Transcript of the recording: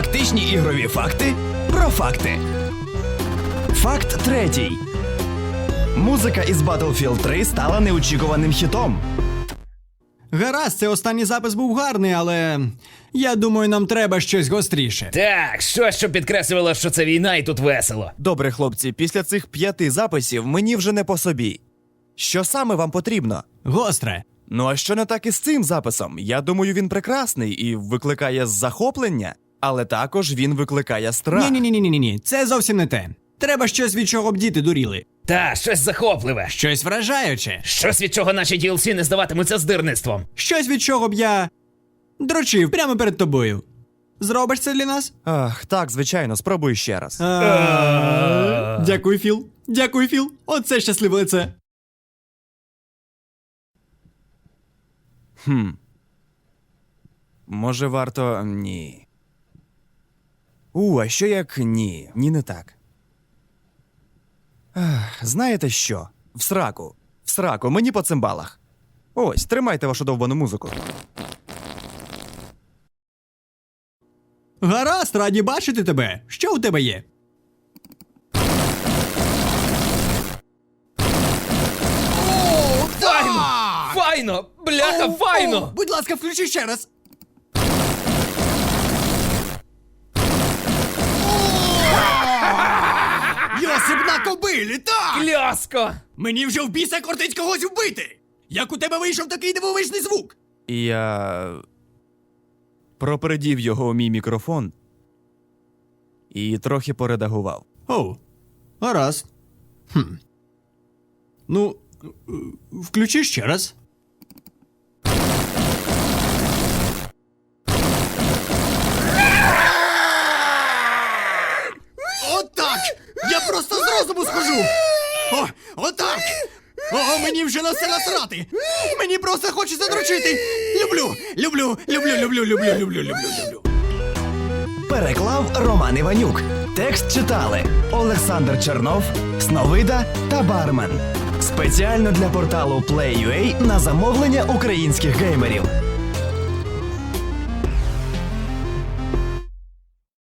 Практичні ігрові факти про факти. Факт третій. Музика із Battlefield 3 стала неочікуваним хітом. Гаразд, це останній запис був гарний, але я думаю, нам треба щось гостріше. Так, щось, що підкреслювало, що це війна і тут весело. Добре, хлопці, після цих п'яти записів мені вже не по собі. Що саме вам потрібно? Гостре. Ну а що не так із цим записом? Я думаю, він прекрасний і викликає захоплення, але також він викликає страх. Ні, ні, ні, ні, ні, ні. Це зовсім не те. Треба щось від чого б діти дуріли. Та, щось захопливе. Щось вражаюче. Щось від чого наші DLC не здаватимуться здирництвом. Щось від чого б я дрочив прямо перед тобою. Зробиш це для нас? Ах, так, звичайно, спробуй ще раз. А, Дякую, Філ. Дякую, Філ. Оце щасливе лице. Хм. Може, варто. Ні. У, а що як ні? Ні, не так. Ах, знаєте що? В сраку. В сраку, мені по цимбалах. Ось, тримайте вашу довбану музику. Гаразд, раді бачити тебе. Що у тебе є? Файно! Файно! Бляха, файно! будь ласка, включи ще раз. Йосип на так! Кляско! Мені вже в біса кортить когось вбити! Як у тебе вийшов такий дивовижний звук? І я. пропередів його у мій мікрофон і трохи поредагував. Оу, гаразд. Хм. Ну, е, включи ще раз. О, отак! О, мені вже на все насрати! Мені просто хочеться дрочити! Люблю, люблю, люблю, люблю, люблю, люблю, люблю, люблю. Переклав Роман Іванюк. Текст читали Олександр Чернов, Сновида та Бармен. Спеціально для порталу Play.ua на замовлення українських геймерів.